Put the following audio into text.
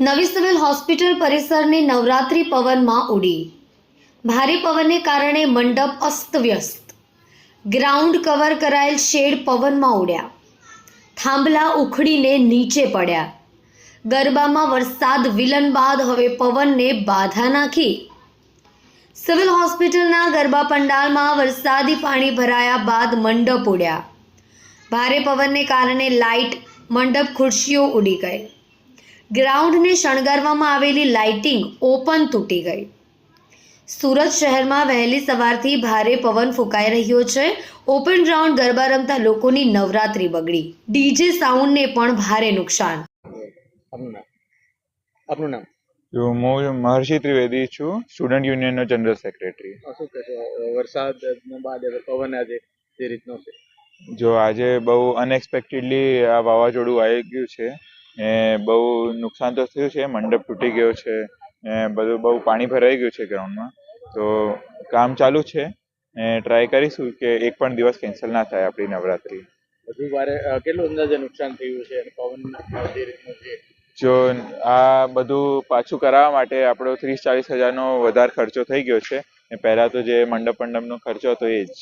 નવી civil hospital પરિસરની નવરાત્રી પવનમાં ઉડી. ભારે પવનને કારણે મંડપ અસ્તવ્યસ્ત. ગ્રાઉન્ડ કવર કરાયેલ શેડ પવનમાં ઉડ્યા. થાંભલા ઉખડીને નીચે પડ્યા. ગરબામાં વરસાદ વિલન બાદ હવે પવનને બાધા નાખી. સિવિલ હોસ્પિટલના ગરબા પંડાલમાં વરસાદી પાણી ભરાયા બાદ મંડપ ઉડ્યા. ભારે પવનને કારણે લાઇટ, મંડપ ખુરશીઓ ઉડી ગઈ. ગ્રાઉન્ડને શણગારવામાં આવેલી લાઇટિંગ ઓપન તૂટી ગઈ. સુરત શહેરમાં વહેલી સવારથી ભારે પવન ફૂંકાઈ રહ્યો છે. ઓપન ગ્રાઉન્ડ ગરબા રમતા લોકોની નવરાત્રી બગડી. ડીજે સાઉન્ડને પણ ભારે નુકસાન. આપનું નામ? જો હું મહર્ષિ ત્રિવેદી છું સ્ટુડન્ટ યુનિયનનો જનરલ સેક્રેટરી. શું કહેશો વરસાદ બાદ પવન આજે જે રીતનો છે? જો આજે બહુ અનએક્સપેક્ટેડલી આ વાવાઝોડું આવી ગયું છે. ને બહુ નુકસાન તો થયું છે મંડપ તૂટી ગયો છે ને બધું બહુ પાણી ભરાઈ ગયું છે ગ્રાઉન્ડમાં તો કામ ચાલુ છે ને ટ્રાય કરીશું કે એક પણ દિવસ કેન્સલ ના થાય આપણી નવરાત્રી. હજુ વારે કેટલું અંદાજે નુકસાન થયું છે અને પવન જે રીતનો છે? જો આ બધું પાછું કરાવવા માટે આપણો ત્રીસ ચાલીસ હજારનો વધારે ખર્ચો થઈ ગયો છે ને પહેલાં તો જે મંડપ મંડપનો ખર્ચો હતો એ જ.